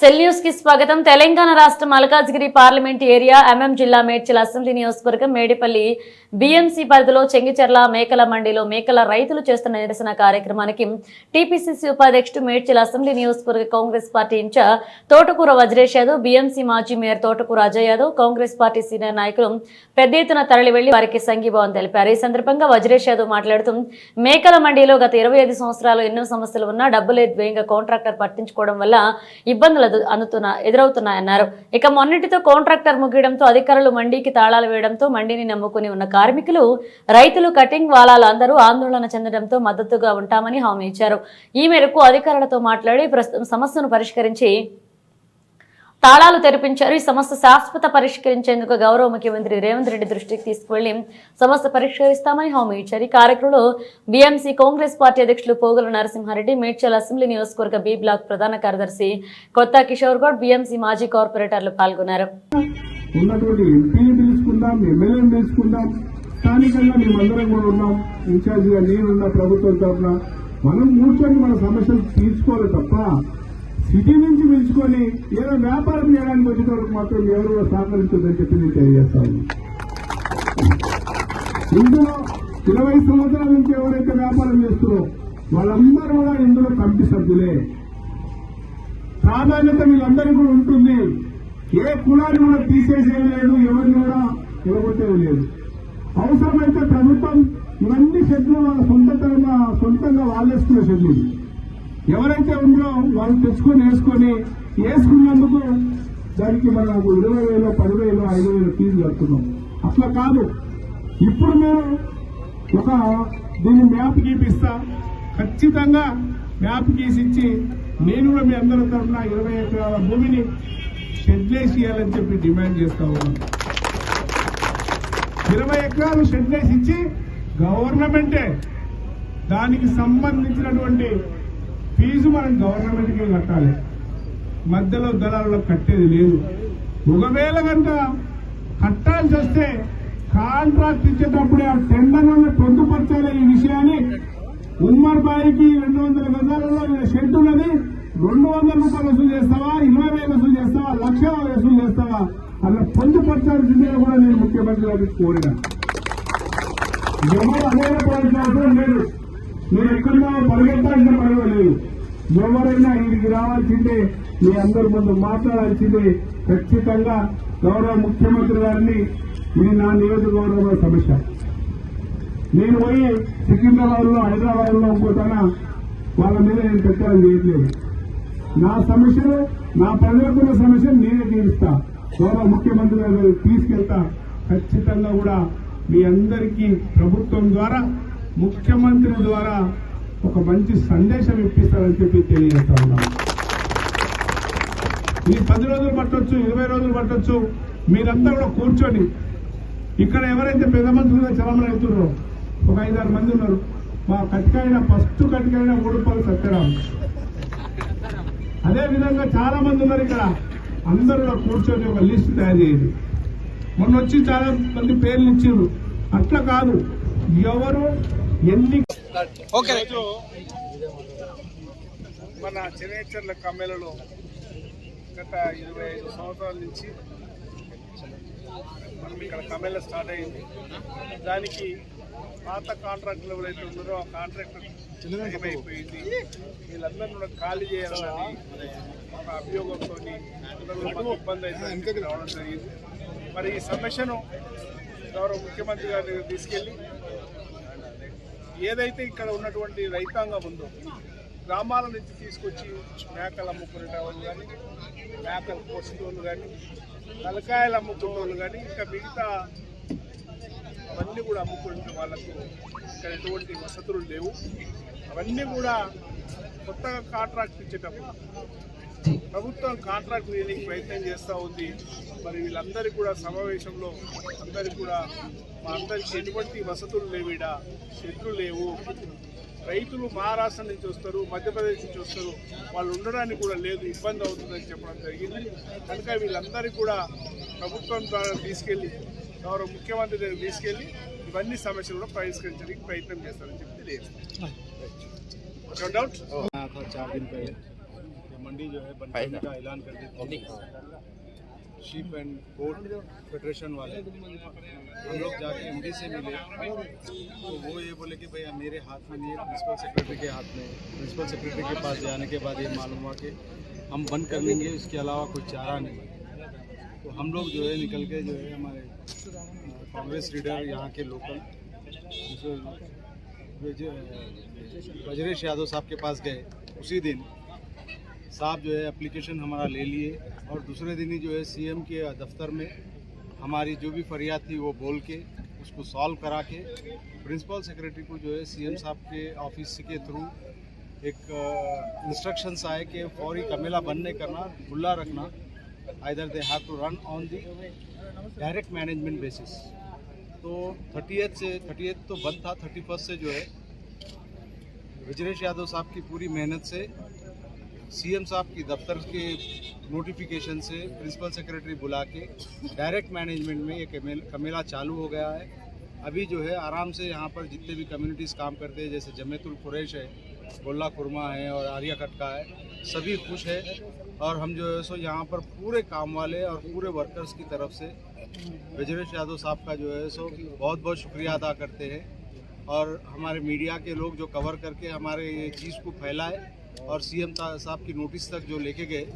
Cell న్యూస్కి స్వాగతం. తెలంగాణ రాష్ట్రం మల్కాజ్గిరి పార్లమెంట్ ఏరియా ఎంఎం జిల్లా మేడ్చల్ అసెంబ్లీ నియోజకవర్గం మేడిపల్లి బిఎంసి పరిధిలో చెంగిచెర్ల మేకల మండిలో మేకల రైతులు చేస్తున్న నిరసన కార్యక్రమానికి టీపీసీసీ ఉపాధ్యక్షుడు మేడ్చల్ అసెంబ్లీ నియోజకవర్గ Congress party in charge Thotakura Vajresh Yadav BMC మాజీ mayor Thotakura Ajay Yadav Congress party senior నాయకులు పెద్ద ఎత్తున తరలి వెళ్ళి వారికి సంఘీభావం తెలిపారు. ఈ సందర్భంగా వజ్రేష్ యాదవ్ మాట్లాడుతూ మేకల మండిలో గత ఇరవై ఐదు సంవత్సరాలు ఎన్నో సమస్యలు ఉన్నా డబ్బులు వేగంగా కాంట్రాక్టర్ పట్టించుకోవడం వల్ల ఇబ్బందులు ఎదు- అందుతున్నా ఎదురవుతున్నాయన్నారు. ఇక మొన్నటితో కాంట్రాక్టర్ ముగియడంతో అధికారులు మండీకి తాళాలు వేయడంతో మండిని నమ్ముకుని ఉన్న కార్మికులు రైతులు కటింగ్ వాలాలు అందరూ ఆందోళన చెందడంతో మద్దతుగా ఉంటామని హామీ ఇచ్చారు. ఈ మేరకు అధికారులతో మాట్లాడి ప్రస్తుతం సమస్యను పరిష్కరించి తాళాలు తెరిపించారు. ఈ సమస్య శాశ్వత పరిష్కరించేందుకు గౌరవ ముఖ్యమంత్రి రేవంత్ రెడ్డి దృష్టికి తీసుకువెళ్ళి సమస్య పరిష్కరిస్తామని హామీ ఇచ్చారు. ఈ కార్యక్రమంలో బీఎంసీ కాంగ్రెస్ పార్టీ అధ్యక్షులు పోగుల నరసింహారెడ్డి మేడ్చల్ అసెంబ్లీ నియోజకవర్గ బి బ్లాక్ ప్రధాన కార్యదర్శి కొత్త కిషోర్ గౌడ్ బీఎంసీ మాజీ కార్పొరేటర్లు పాల్గొన్నారు. ఉన్నటువంటి ఎంపీని పిలుచుకుందాం ఎమ్మెల్యేని పిలుచుకుందాం. స్థానికంగా మేమందరం కూడా ఉన్నాం. ఇన్ఛార్జిగా నేనున్న ప్రభుత్వం తరఫున. మనం కూర్చొని మన సమస్యలు తీర్చుకోవాలి తప్ప సిటీ నుంచి పిలుచుకొని ఏదో వ్యాపారం చేయడానికి వచ్చేటప్పుడు మాత్రం ఎవరు సహకరించదని చెప్పి నేను తెలియజేస్తాను. ఇందులో ఇరవై సంవత్సరాల నుంచి ఎవరైతే వ్యాపారం చేస్తున్నారో వాళ్ళందరూ కూడా ఇందులో కమిటీ సభ్యులే. ప్రాధాన్యత వీళ్ళందరికీ కూడా ఉంటుంది. ఏ కులాన్ని కూడా తీసేసేయలేదు ఎవరిని కూడా నిలబొట్టేది లేదు. అవసరమైతే ప్రభుత్వం ఇవన్నీ షెడ్లు వాళ్ళ సొంతంగా సొంతంగా వాళ్ళేసుకునే షెడ్లు ఎవరైతే ఉందో వాళ్ళు తెచ్చుకొని వేసుకొని వేసుకున్నందుకు దానికి మనకు ఇరవై వేలు పదివేలు ఐదు వేలు ఫీజు కడుతున్నాం. అట్లా కాదు. ఇప్పుడు మేము ఒక దీన్ని మ్యాప్ గీపిస్తా. ఖచ్చితంగా మ్యాప్ గీసి ఇచ్చి నేను కూడా మీ అందరి తరఫున ఇరవై ఎకరాల భూమిని షెడ్లేసి ఇవ్వాలని చెప్పి డిమాండ్ చేస్తా ఉన్నాను. ఇరవై ఎకరాలు షెడ్లేసి ఇచ్చి గవర్నమెంటే దానికి సంబంధించినటువంటి ఫీజు మనం గవర్నమెంట్కి కట్టాలి. మధ్యలో దళాలలో కట్టేది లేదు. ఒకవేళ కనుక కట్టాల్సి వస్తే కాంట్రాక్ట్ ఇచ్చేటప్పుడే ఆ టెండర్లను పొందుపరచాలి ఈ విషయాన్ని. ఉమ్మర్ బాయికి రెండు వందల గజాలలో షెడ్ ఉన్నది. రెండు వందల రూపాయలు వసూలు చేస్తావా? ఇరవై వేలు వసూలు చేస్తావా? లక్ష వసూలు చేస్తావా? అలా పొందుపరచాల్సిందే కూడా నేను ముఖ్యమంత్రి గారికి కోరిన. ఎవరు అనేకపడాల్సిన లేదు మీరు ఎక్కడికో పరిగెత్తాల్సిన పడవ ఎవరైనా ఇక్కడికి రావాల్సిందే మీ అందరి ముందు మాట్లాడాల్సిందే ఖచ్చితంగా గౌరవ ముఖ్యమంత్రి గారిని మీ నా నియోజకవర్గంలో సమస్య. నేను పోయి సికింద్రాబాద్లో హైదరాబాద్లో పోతాన? వాళ్ళ మీద నేను ప్రచారం చేయట్లేదు. నా సమస్యలు నా ప్రజలకున్న సమస్యలు నేనే తీరుస్తా. గౌరవ ముఖ్యమంత్రి గారు తీసుకెళ్తా. ఖచ్చితంగా కూడా మీ అందరికీ ప్రభుత్వం ద్వారా ముఖ్యమంత్రి ద్వారా ఒక మంచి సందేశం ఇప్పిస్తారని చెప్పి తెలియజేస్తా ఉన్నాను ఈ పది రోజులు పట్టొచ్చు ఇరవై రోజులు పట్టొచ్చు మీరంతా కూడా కూర్చొని ఇక్కడ ఎవరైతే పెద్ద మంత్రులుగా చలమని అవుతున్నారో ఒక ఐదారు మంది ఉన్నారు. మా కటికైన ఫస్ట్ కటికైన ఓడిపాలు సత్యరాం అదే విధంగా చాలా మంది ఉన్నారు ఇక్కడ. అందరూ కూర్చొని ఒక లిస్ట్ తయారు చేయండి. మొన్న వచ్చి చాలా మంది పేర్లు ఇచ్చిండ్రు. అట్లా కాదు. ఎవరు ఎన్ని మన చెనేచర్ల కమ్మెలలో గత ఇరవై ఐదు సంవత్సరాల నుంచి మనం ఇక్కడ కమ్మెల స్టార్ట్ అయింది. దానికి పాత కాంట్రాక్టులు ఎవరైతే ఉన్నారో ఆ కాంట్రాక్టర్ అయిపోయింది. వీళ్ళందరినీ కూడా ఖాళీ చేయాలని ఒక అభియోగంతో మాకు ఇబ్బంది అయితే రావడం జరిగింది. మరి ఈ సమస్యను గౌరవ ముఖ్యమంత్రి గారి తీసుకెళ్ళి ఏదైతే ఇక్కడ ఉన్నటువంటి రైతాంగం ఉందో గ్రామాల నుంచి తీసుకొచ్చి మేకలు అమ్ముకునే వాళ్ళు కానీ మేకలు కోసేటోళ్ళు కానీ తలకాయలు అమ్ముకునేవాళ్ళు కానీ ఇంకా మిగతా అవన్నీ కూడా అమ్ముకునే వాళ్ళకు ఇక్కడ ఎటువంటి వసతులు లేవు. అవన్నీ కూడా కొత్తగా కాంట్రాక్ట్ ఇచ్చేటప్పుడు ప్రభుత్వం. కాంట్రాక్ట్ వేయడానికి ప్రయత్నం చేస్తూ ఉంది. మరి వీళ్ళందరికీ కూడా సమావేశంలో అందరికీ కూడా మా అందరికి ఎటువంటి వసతులు లేవిడ షెడ్లు లేవు. రైతులు మహారాష్ట్ర నుంచి వస్తారు మధ్యప్రదేశ్ నుంచి వస్తారు. వాళ్ళు ఉండడానికి కూడా లేదు ఇబ్బంది అవుతుందని చెప్పడం జరిగింది. కనుక వీళ్ళందరికీ కూడా ప్రభుత్వం ద్వారా తీసుకెళ్ళి గౌరవ ముఖ్యమంత్రి దగ్గర తీసుకెళ్ళి ఇవన్నీ సమస్యలు కూడా పరిష్కరించడానికి ప్రయత్నం చేస్తారని చెప్పి తెలియజేస్తాను డౌట్ मंडी जो है बंद करने का ऐलान कर देती है। शीप एंड गोट फेडरेशन वाले। हम लोग जाके एमडी से मिले। तो वो ये बोले कि भैया मेरे हाथ में नहीं है प्रिंसिपल सेक्रेटरी के हाथ में प्रिंसिपल सेक्रेटरी के पास जाने के बाद ये मालूम हुआ कि हम बंद कर लेंगे इसके अलावा कोई चारा नहीं। तो हम लोग जो है निकल के जो है हमारे कांग्रेस लीडर यहाँ के लोकल वज्रेश यादव साहब के पास गए। उसी दिन साहब जो है एप्लीकेशन हमारा ले लिए और दूसरे दिन ही जो है सीएम के दफ्तर में हमारी जो भी फरियाद थी वो बोल के उसको सॉल्व करा के प्रिंसिपल सेक्रेटरी को जो है सीएम साहब के ऑफ़िस के थ्रू एक इंस्ट्रक्शंस आए कि फौरी कमेला बंद नहीं करना खुला रखना either they have to run on the direct management basis तो थर्टी से थर्टी तो बंद था थर्टी से जो है विजरेश यादव साहब की पूरी मेहनत से सीएम साहब की दफ्तर के नोटिफिकेशन से प्रिंसिपल सेक्रेटरी बुला के डायरेक्ट मैनेजमेंट में ये कमेल- चालू हो गया है। अभी जो है, आराम से यहाँ पर जितने भी कम्युनिटीज़ काम करते हैं, जैसे जमेतुल कुरैश है गोल्ला खुरमा है और आर्या कटका है, सभी खुश है। और हम जो है, सो यहाँ पर पूरे काम वाले और पूरे वर्कर्स की तरफ़ से विजरेश यादव साहब का जो है, सो बहुत बहुत शुक्रिया अदा करते हैं। और हमारे मीडिया के लोग जो कवर करके हमारे ये चीज़ को फैलाए और सीएम साहब की नोटिस तक जो लेके गए,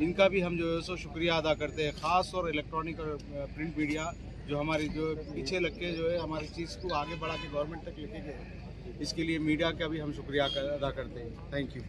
इनका भी हम जो है सो शुक्रिया अदा करते हैं। ख़ास और इलेक्ट्रॉनिक और प्रिंट मीडिया जो हमारी जो पीछे लग के जो है हमारी चीज़ को आगे बढ़ा के गवर्नमेंट तक लेके गए, इसके लिए मीडिया का भी हम शुक्रिया अदा करते हैं। Thank you